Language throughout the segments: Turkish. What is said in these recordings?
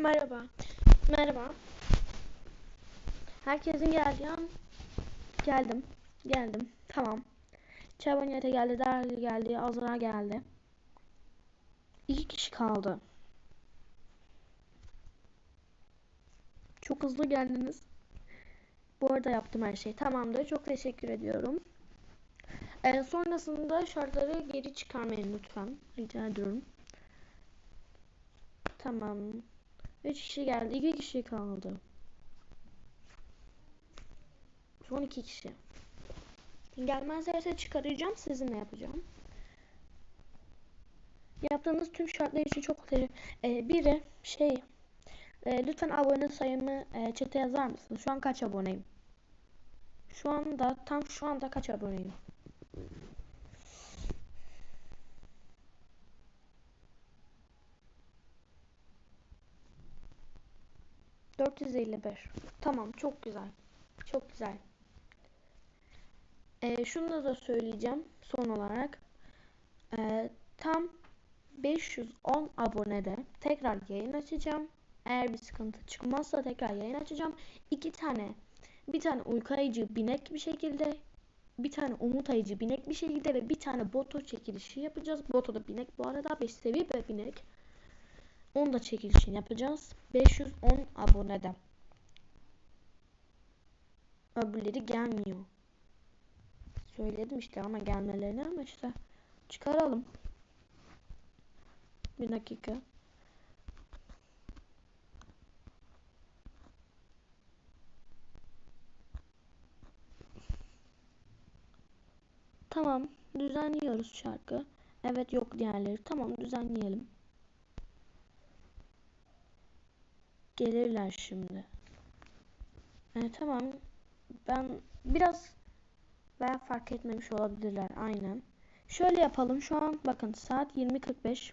Merhaba. Merhaba. Herkesin geldi ya. Geldim. Geldim. Tamam. Çabaniyete geldi. Derli geldi. Azra geldi. İki kişi kaldı. Çok hızlı geldiniz. Bu arada yaptım her şeyi. Tamamdır. Çok teşekkür ediyorum. Ee, sonrasında şartları geri çıkarmayın lütfen. Rica ediyorum. Tamam. 3 kişi geldi. 2 kişi kaldı. Son 2 kişi. Gelmezlerse çıkaracağım. Sizinle yapacağım. Yaptığınız tüm şartlar için çok teşekkür ee, Biri şey e, lütfen abone sayımı e, çete yazar mısınız? Şu an kaç aboneyim? Şu anda tam şu anda kaç aboneyim? ...451. Tamam çok güzel. Çok güzel. Ee, şunu da söyleyeceğim son olarak. Ee, tam 510 abonede tekrar yayın açacağım. Eğer bir sıkıntı çıkmazsa tekrar yayın açacağım. İki tane bir tane uyku binek bir şekilde bir tane umut ayıcı binek bir şekilde ve bir tane boto çekilişi yapacağız. Boto da binek bu arada 5 seviye ve binek. Onu da çekilişini yapacağız. 510 abonede. Öbürleri gelmiyor. Söyledim işte ama gelmelerini ama işte çıkaralım. Bir dakika. Tamam. Düzenliyoruz şarkı. Evet yok diğerleri. Tamam düzenleyelim. Gelirler şimdi. Evet tamam. Ben biraz veya fark etmemiş olabilirler. Aynen. Şöyle yapalım. Şu an bakın saat 20.45.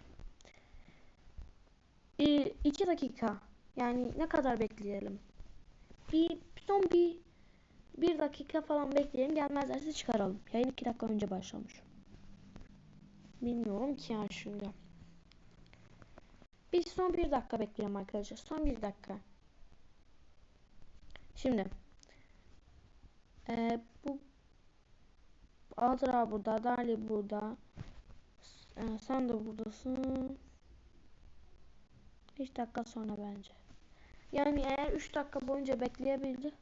2 dakika. Yani ne kadar bekleyelim? Bir son bir bir dakika falan bekleyelim. Gelmezlerse çıkaralım. Yayın iki dakika önce başlamış. Bilmiyorum ki ya şimdi. Biz son bir dakika bekleyelim arkadaşlar. Son bir dakika. Şimdi. Ee, bu Adra burada. Dali burada. Ee, sen de buradasın. 5 dakika sonra bence. Yani eğer 3 dakika boyunca bekleyebildi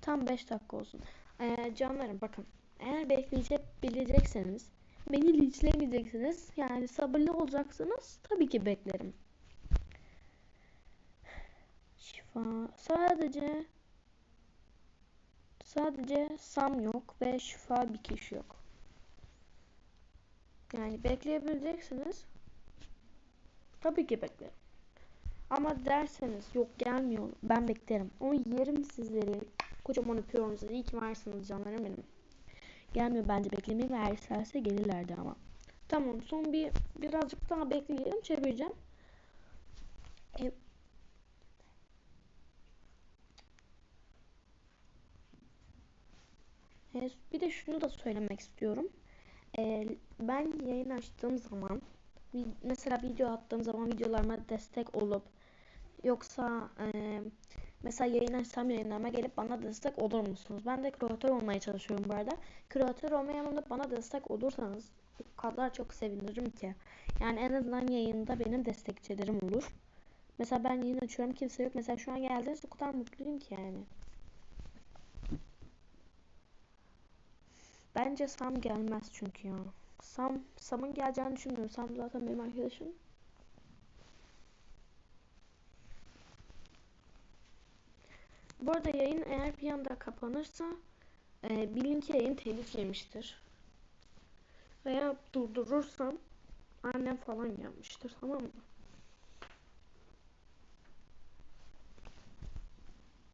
tam 5 dakika olsun. Ee, canlarım bakın. Eğer bekleyebilecekseniz beni linçlemeyeceksiniz. Yani sabırlı olacaksınız. Tabii ki beklerim. Sadece sadece Sam yok ve şifa bir kişi yok. Yani bekleyebileceksiniz. Tabii ki beklerim. Ama derseniz yok gelmiyor ben beklerim. Onu yerim sizleri. Kocaman öpüyorum sizi. İyi ki varsınız canlarım benim. Gelmiyor bence beklemeyi ve eğer isterse gelirlerdi ama. Tamam son bir birazcık daha bekleyelim çevireceğim. E, e, bir de şunu da söylemek istiyorum. E, ben yayın açtığım zaman mesela video attığım zaman videolarıma destek olup yoksa e, mesela yayın açsam yayınlarıma gelip bana destek olur musunuz? Ben de kreatör olmaya çalışıyorum bu arada. Kreatör olmaya yanında bana destek olursanız o kadar çok sevinirim ki. Yani en azından yayında benim destekçilerim olur. Mesela ben yayın açıyorum kimse yok. Mesela şu an geldiniz o kadar mutluyum ki yani. Bence Sam gelmez çünkü ya. Sam, Sam'ın geleceğini düşünmüyorum. Sam zaten benim arkadaşım. Bu arada yayın eğer bir anda kapanırsa e, bilin ki yayın telif yemiştir. Veya durdurursam annem falan yanmıştır tamam mı?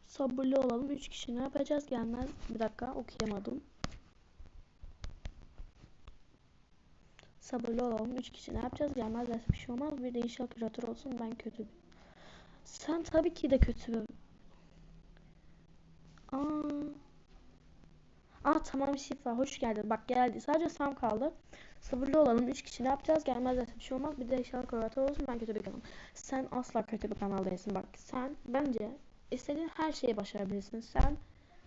Sabırlı olalım. 3 kişi ne yapacağız? Gelmez. Bir dakika okuyamadım. Sabırlı olalım. 3 kişi ne yapacağız? Gelmez derse bir şey olmaz. Bir de inşallah küratör olsun. Ben kötü Sen tabii ki de kötü bir... Aa. Aa tamam şifa hoş geldin. Bak geldi. Sadece Sam kaldı. Sabırlı olalım. 3 kişi ne yapacağız? Gelmez zaten bir şey olmaz. Bir de inşallah koratör olsun. Ben kötü bir kanal. Sen asla kötü bir kanal değilsin. Bak sen bence istediğin her şeyi başarabilirsin. Sen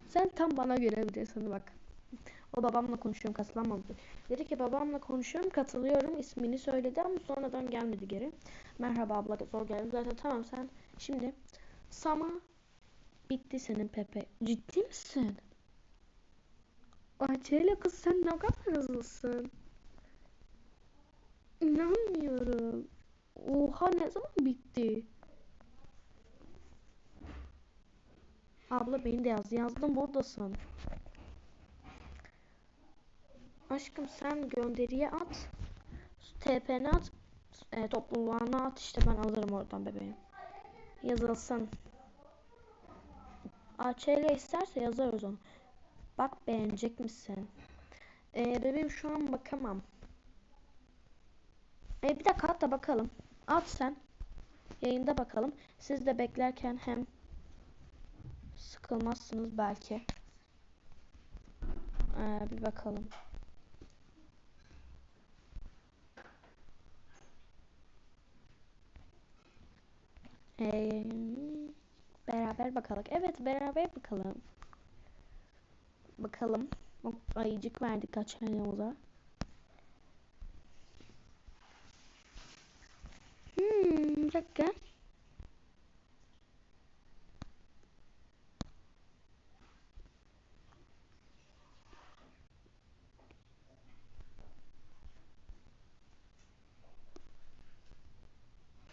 sen tam bana göre bak. O babamla konuşuyorum katılamadı. Dedi ki babamla konuşuyorum katılıyorum ismini söyledi ama sonradan gelmedi geri. Merhaba abla zor geldim zaten tamam sen şimdi Sama bitti senin Pepe. Ciddi misin? Acele kız sen ne kadar hızlısın. İnanmıyorum. Oha ne zaman bitti? Abla beni de yaz. Yazdım buradasın. Aşkım sen gönderiye at. TP'ne at. E, topluluğuna at işte ben alırım oradan bebeğim. Yazılsın. AÇL isterse yazarız onu. Bak beğenecek misin? Ee, bebeğim şu an bakamam. Ee, bir dakika at da bakalım. At sen. Yayında bakalım. Siz de beklerken hem sıkılmazsınız belki. Ee, bir bakalım. Ee, beraber bakalım. Evet beraber bakalım. Bakalım. Ayıcık verdik kaç yanımıza. Hmm, bir dakika.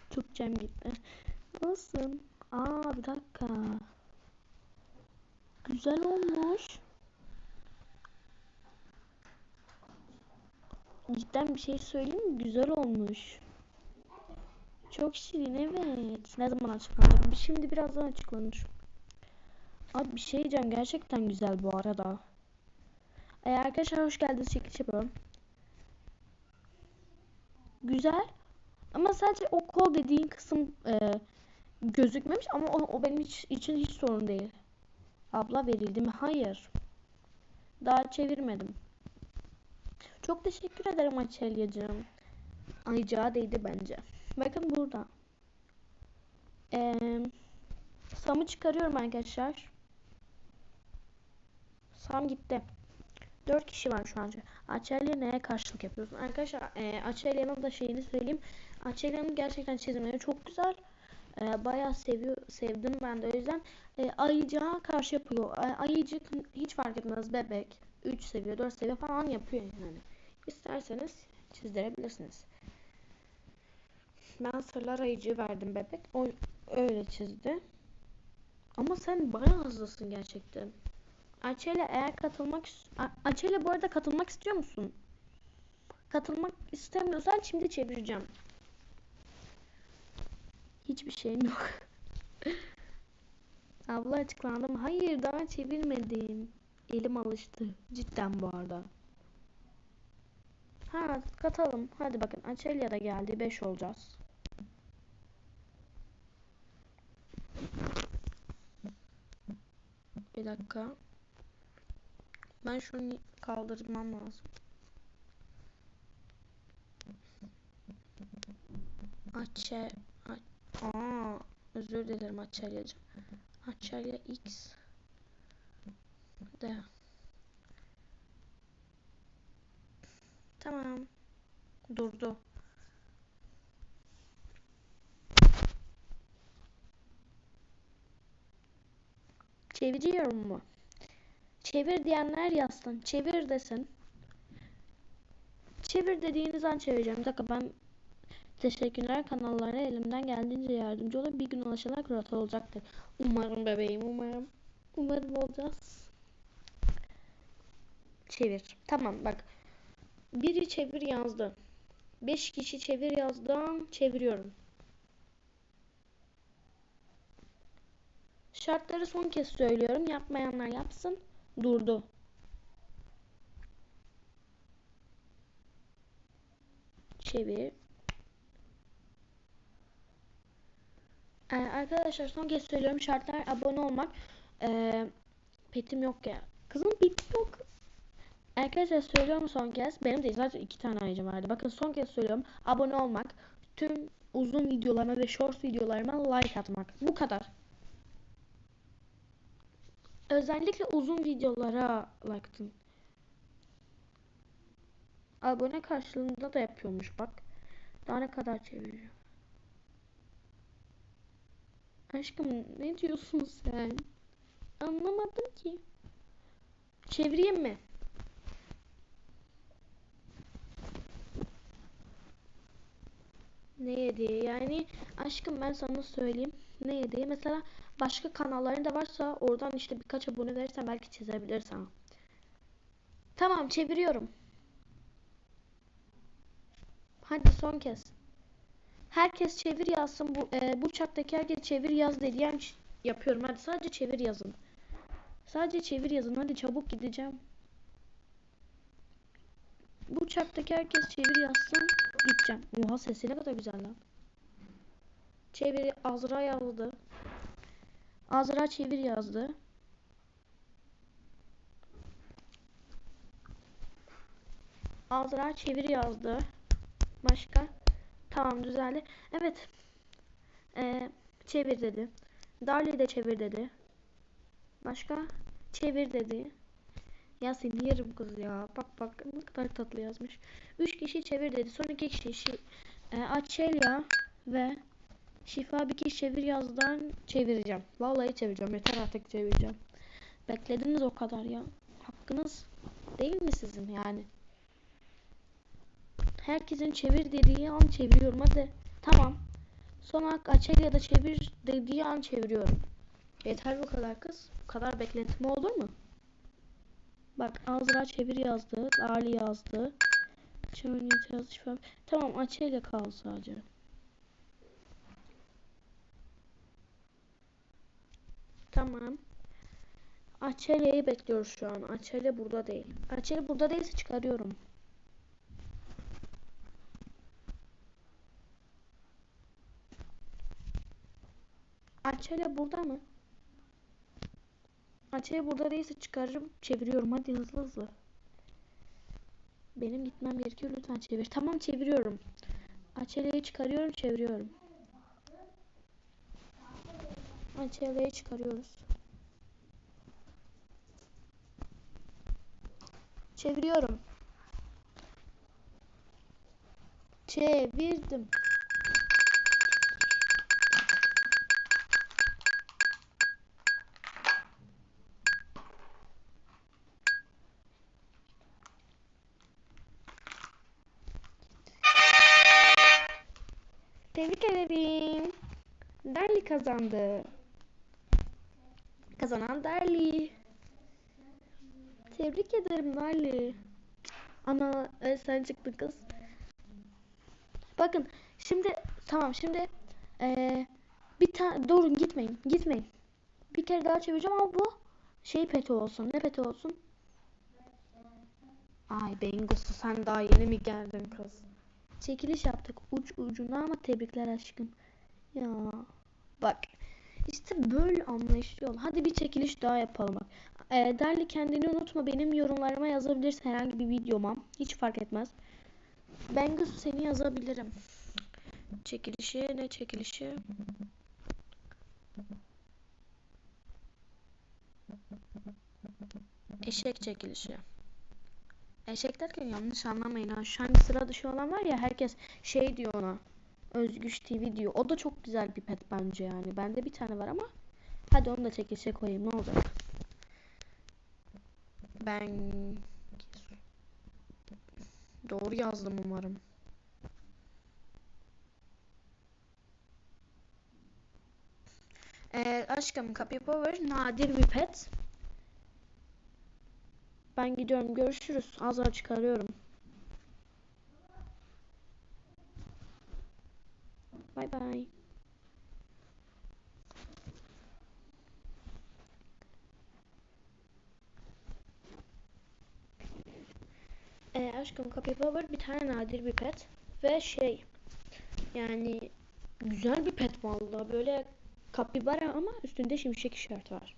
Türkçem gitti. Olsun. Aa bir dakika. Güzel olmuş. Cidden bir şey söyleyeyim mi? Güzel olmuş. Çok şirin evet. Ne zaman açıklanır? Şimdi birazdan açıklanır. Abi bir şey diyeceğim. Gerçekten güzel bu arada. Ee, arkadaşlar hoş geldiniz. Çekiliş yapıyorum. Güzel. Ama sadece o kol dediğin kısım e, gözükmemiş ama o, o benim hiç, için hiç sorun değil. Abla verildi mi? Hayır. Daha çevirmedim. Çok teşekkür ederim Açelya'cığım. Ayıcağı değdi bence. Bakın burada. Ee, Sam'ı çıkarıyorum arkadaşlar. Sam gitti. 4 kişi var şu an. Açelya neye karşılık yapıyorsun? Arkadaşlar e, Açelya'nın da şeyini söyleyeyim. Açelya'nın gerçekten çizimleri çok güzel. E, bayağı seviyor, sevdim ben de. O yüzden e, ayıcığa karşı yapıyor. E, ayıcık hiç fark etmez. Bebek. 3 seviye, 4 seviye falan yapıyor yani. İsterseniz çizdirebilirsiniz. Ben sırlar ayıcı verdim bebek. O öyle çizdi. Ama sen bayağı hızlısın gerçekten. Açele eğer katılmak Açele bu arada katılmak istiyor musun? Katılmak istemiyorsan şimdi çevireceğim. Hiçbir şeyim yok. Abla açıklandım. Hayır daha çevirmedim. Elim alıştı. Cidden bu arada. Ha katalım. Hadi bakın Açelya da geldi. 5 olacağız. Bir dakika. Ben şunu kaldırmam lazım. Açe Aa, özür dilerim Açelya'cığım. Açelya X de Tamam. Durdu. Çeviriyorum mu? Çevir diyenler yazsın. Çevir desin. Çevir dediğiniz an çevireceğim. Bir dakika ben teşekkürler kanallara elimden geldiğince yardımcı olur. Bir gün ulaşana kurat olacaktır. Umarım bebeğim umarım. Umarım olacağız. Çevir. Tamam bak. Biri çevir yazdı. 5 kişi çevir yazdım. Çeviriyorum. Şartları son kez söylüyorum. Yapmayanlar yapsın. Durdu. Çevir. Ee, arkadaşlar son kez söylüyorum. Şartlar abone olmak. Ee, petim yok ya. Kızım petim yok. Arkadaşlar söylüyorum son kez. Benim de sadece iki tane ayıcım vardı. Bakın son kez söylüyorum. Abone olmak. Tüm uzun videolarıma ve short videolarıma like atmak. Bu kadar. Özellikle uzun videolara like atın. Abone karşılığında da yapıyormuş bak. Daha ne kadar çeviriyor. Aşkım ne diyorsun sen? Anlamadım ki. Çevireyim mi? Ne yedi? Yani aşkım ben sana söyleyeyim. Ne yedi? Mesela başka kanalların da varsa oradan işte birkaç abone verirsen belki çizebilir sana. Tamam çeviriyorum. Hadi son kez. Herkes çevir yazsın. Bu, e, bu uçaktaki herkes çevir yaz dediğim yapıyorum. Hadi sadece çevir yazın. Sadece çevir yazın. Hadi çabuk gideceğim. Bu uçaktaki herkes çevir yazsın. Gideceğim. Oha sesi ne kadar güzel lan. Çevir Azra yazdı. Azra çevir yazdı. Azra çevir yazdı. Başka? Tamam düzeldi. Evet. Ee, çevir dedi. Darley de çevir dedi. Başka? Çevir dedi. Ya seni yerim kız ya. Bak bak ne kadar tatlı yazmış. Üç kişi çevir dedi. Son iki kişi şi, e, Açelya ve Şifa bir kişi çevir yazdan çevireceğim. Vallahi çevireceğim. Yeter artık çevireceğim. Beklediniz o kadar ya. Hakkınız değil mi sizin yani? Herkesin çevir dediği an çeviriyorum hadi. Tamam. Sonra Açelya da çevir dediği an çeviriyorum. Yeter bu kadar kız. Bu kadar beklentim olur mu? Bak Azra çevir yazdı. Ali yazdı. Çevir yazdı. Tamam Açelya kaldı sadece. Tamam. Açelya'yı bekliyoruz şu an. Açelya burada değil. Açelya burada değilse çıkarıyorum. Açelya burada mı? Açelya burada değilse çıkarırım. Çeviriyorum. Hadi hızlı hızlı. Benim gitmem gerekiyor. Lütfen çevir. Tamam çeviriyorum. Açelya'yı çıkarıyorum. Çeviriyorum. Açelya'yı çıkarıyoruz. Çeviriyorum. Çevirdim. Darli kazandı. Kazanan Darli. Tebrik ederim Darli. Ana e, sen çıktın kız. Bakın şimdi tamam şimdi e, bir tane durun gitmeyin gitmeyin. Bir kere daha çevireceğim ama bu şey peti olsun. Ne peti olsun? Ay Bengusu sen daha yeni mi geldin kız? Çekiliş yaptık uç ucuna ama tebrikler aşkım. Ya bak işte böyle anlayışlı ol. Hadi bir çekiliş daha yapalım bak. E, Derli kendini unutma benim yorumlarıma yazabilirsin herhangi bir videoma. Hiç fark etmez. Ben Gusu seni yazabilirim. Çekilişi ne çekilişi? Eşek çekilişi. Eşek derken yanlış anlamayın ha. Şu an sıra dışı olan var ya herkes şey diyor ona. Özgüç TV diyor. O da çok güzel bir pet bence yani. Bende bir tane var ama hadi onu da çekilişe koyayım ne olacak. Ben doğru yazdım umarım. Ee, aşkım Power nadir bir pet. Ben gidiyorum. Görüşürüz. Azar çıkarıyorum. Bay bay. Ee, aşkım Capybara bir tane nadir bir pet ve şey yani güzel bir pet vallahi böyle kapibara ama üstünde şimşek işareti var.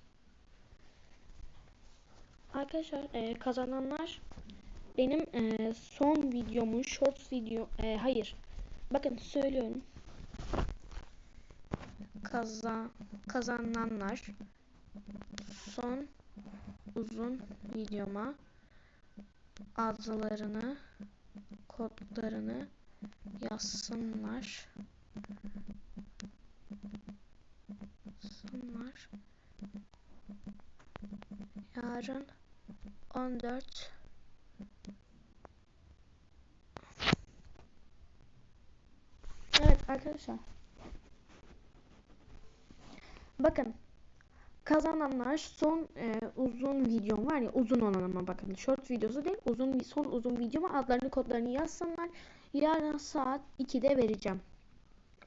Arkadaşlar e, kazananlar benim e, son videomun shorts video e, hayır. Bakın söylüyorum. Kaza kazananlar son uzun videoma adlarını kodlarını yazsınlar. Yazsınlar. Yarın 14 Evet arkadaşlar. Bakın kazananlar son e, uzun videom var ya uzun olan ama bakın short videosu değil uzun son uzun videoma adlarını kodlarını yazsınlar. Yarın saat 2'de vereceğim.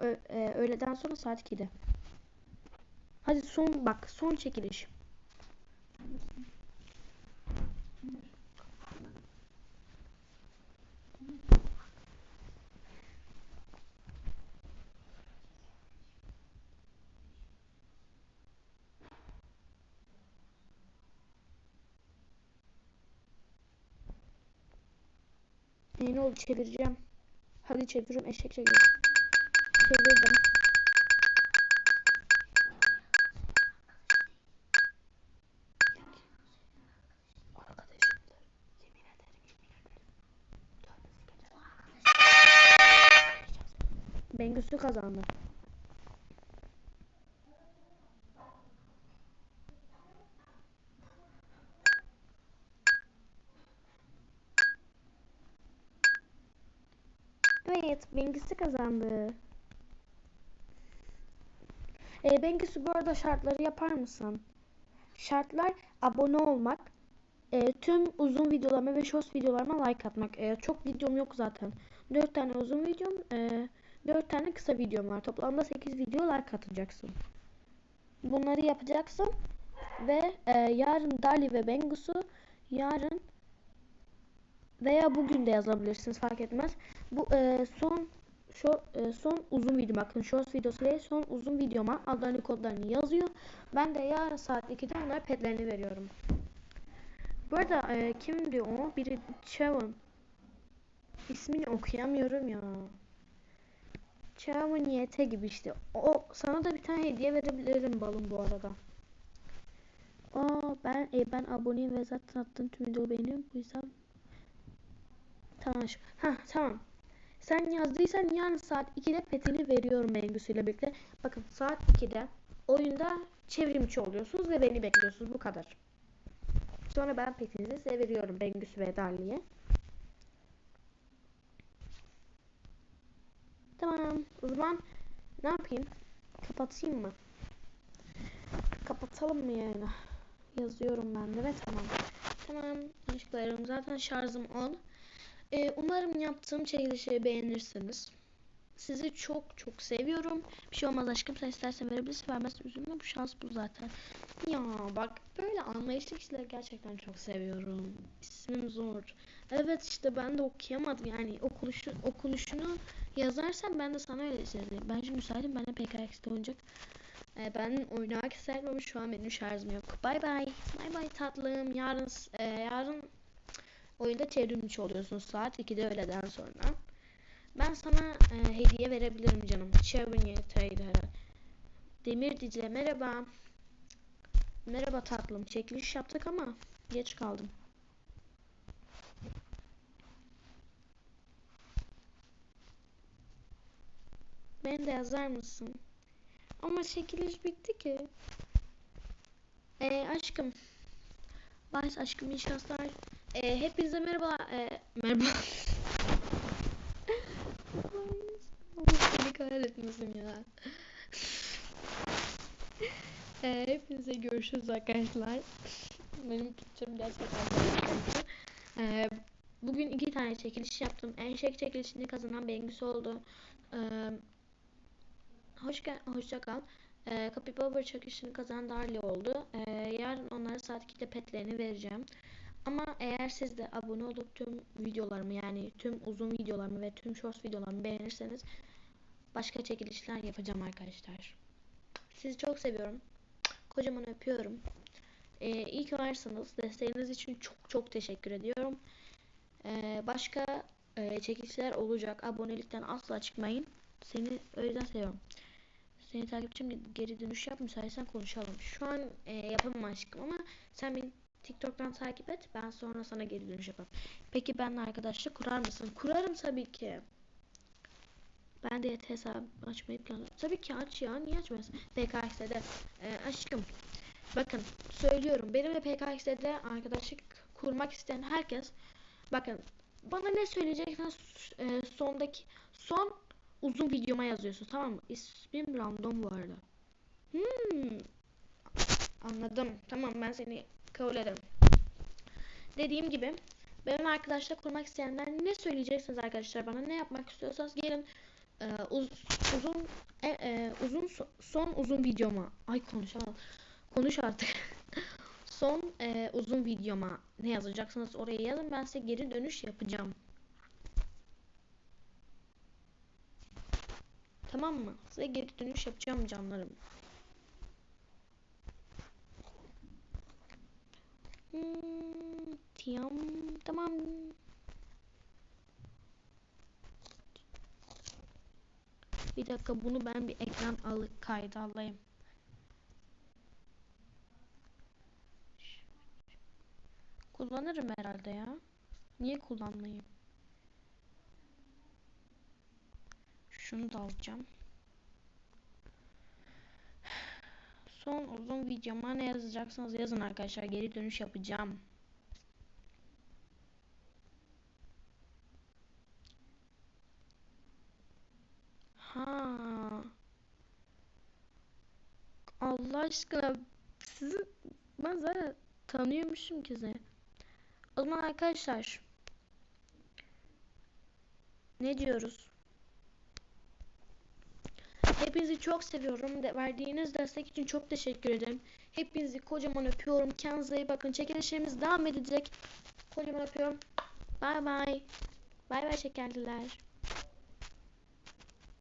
Ö, e, öğleden sonra saat 2'de. Hadi son bak son çekiliş. E, ne oldu çevireceğim. Hadi çeviriyorum eşek çeviriyorum. Çevirdim. Bengüsü kazandı. Evet, Bengüsü kazandı. E, Bengüsü bu arada şartları yapar mısın? Şartlar abone olmak, e, tüm uzun videolarıma ve short videolarıma like atmak. E, çok videom yok zaten. 4 tane uzun videom, e, 4 tane kısa videom var. Toplamda 8 video like atacaksın. Bunları yapacaksın ve e, yarın Dali ve Bengüsü yarın veya bugün de yazabilirsiniz fark etmez. Bu e, son şu e, son uzun video bakın short videosu değil son uzun videoma adlarını kodlarını yazıyor. Ben de yarın saat 2'de onlara petlerini veriyorum. Bu arada e, kimdi o? Biri Chevon. İsmini okuyamıyorum ya. Chevon YT gibi işte. O sana da bir tane hediye verebilirim balım bu arada. Aa ben e, ben aboneyim ve zaten attığım tüm videoyu beğeniyorum. Bu yüzden Tamam. Ha tamam. Sen yazdıysan yarın saat 2'de petini veriyorum ile birlikte. Bakın saat 2'de oyunda çevrimçi oluyorsunuz ve beni bekliyorsunuz. Bu kadar. Sonra ben petinizi size veriyorum Bengüsü ve Darli'ye. Tamam. O zaman ne yapayım? Kapatayım mı? Kapatalım mı yani? Yazıyorum ben de ve tamam. Tamam aşklarım zaten şarjım 10. Ee, umarım yaptığım çekilişi beğenirsiniz. Sizi çok çok seviyorum. Bir şey olmaz aşkım sen istersen verebilirsin vermezsen üzülme bu şans bu zaten. Ya bak böyle anlayışlı kişileri gerçekten çok seviyorum. İsmim zor. Evet işte ben de okuyamadım yani okunuşu, okunuşunu yazarsan ben de sana öyle söyleyeyim. Ben şimdi müsaitim benimle PKX'de oynayacak. Ee, ben oynamak isterim ama şu an benim şarjım yok. Bay bay. Bay bay tatlım. Yarın e, yarın oyunda çevrimçi oluyorsun saat 2'de öğleden sonra. Ben sana e, hediye verebilirim canım. Çevrim yeteydi. Demir Dicle merhaba. Merhaba tatlım. Çekiliş yaptık ama geç kaldım. Beni de yazar mısın? Ama çekiliş bitti ki. Ee, aşkım. Baş aşkım iyi şanslar. Ee, hepinize merhaba. Ee, merhaba. Seni kahretmesin ya. ee, hepinize görüşürüz arkadaşlar. Benim Türkçem gerçekten ee, Bugün iki tane çekiliş yaptım. En şek çekilişini kazanan Bengüs oldu. Ee, hoş gel hoşça kal. Ee, Capybara çekilişini kazanan Darli oldu. Ee, yarın onlara saat 2'de petlerini vereceğim. Ama eğer siz de abone olup tüm videolarımı yani tüm uzun videolarımı ve tüm short videolarımı beğenirseniz başka çekilişler yapacağım arkadaşlar. Sizi çok seviyorum. Kocaman öpüyorum. Ee, iyi ki varsınız. Desteğiniz için çok çok teşekkür ediyorum. Ee, başka e, çekilişler olacak. Abonelikten asla çıkmayın. Seni o seviyorum. Seni takipçim geri dönüş yap müsaitsen konuşalım. Şu an e, yapamam aşkım ama sen beni TikTok'tan takip et. Ben sonra sana geri dönüş yaparım. Peki benimle arkadaşlık kurar mısın? Kurarım tabii ki. Ben de YT hesabı açmayı planlıyorum. Tabii ki aç ya. Niye açmıyorsun? PKX'de e, aşkım. Bakın söylüyorum. Benimle PKX'de arkadaşlık kurmak isteyen herkes bakın bana ne söyleyecekseniz e, sondaki son uzun videoma yazıyorsun tamam mı? İsmim random bu arada. Hmm. Anladım. Tamam ben seni kabul ederim. Dediğim gibi benim arkadaşlar kurmak isteyenler ne söyleyeceksiniz arkadaşlar bana? Ne yapmak istiyorsanız gelin e, uz, uzun e, e, uzun so- son uzun videoma ay konuşamam konuş artık. Son e, uzun videoma ne yazacaksınız oraya yazın ben size geri dönüş yapacağım. Tamam mı? Size geri dönüş yapacağım canlarım tiyam, tamam Bir dakika bunu ben bir ekran alıp kayda alayım. Kullanırım herhalde ya. Niye kullanmayayım? Şunu da alacağım. Son uzun videoma ne yazacaksınız yazın arkadaşlar. Geri dönüş yapacağım. Ha. Allah aşkına sizi ben zaten tanıyormuşum ki sizi. O zaman arkadaşlar ne diyoruz? Hepinizi çok seviyorum. De, verdiğiniz destek için çok teşekkür ederim. Hepinizi kocaman öpüyorum. Kendinize iyi bakın. Çekilişlerimiz devam edecek. Kocaman öpüyorum. Bay bay. Bay bay şekerliler.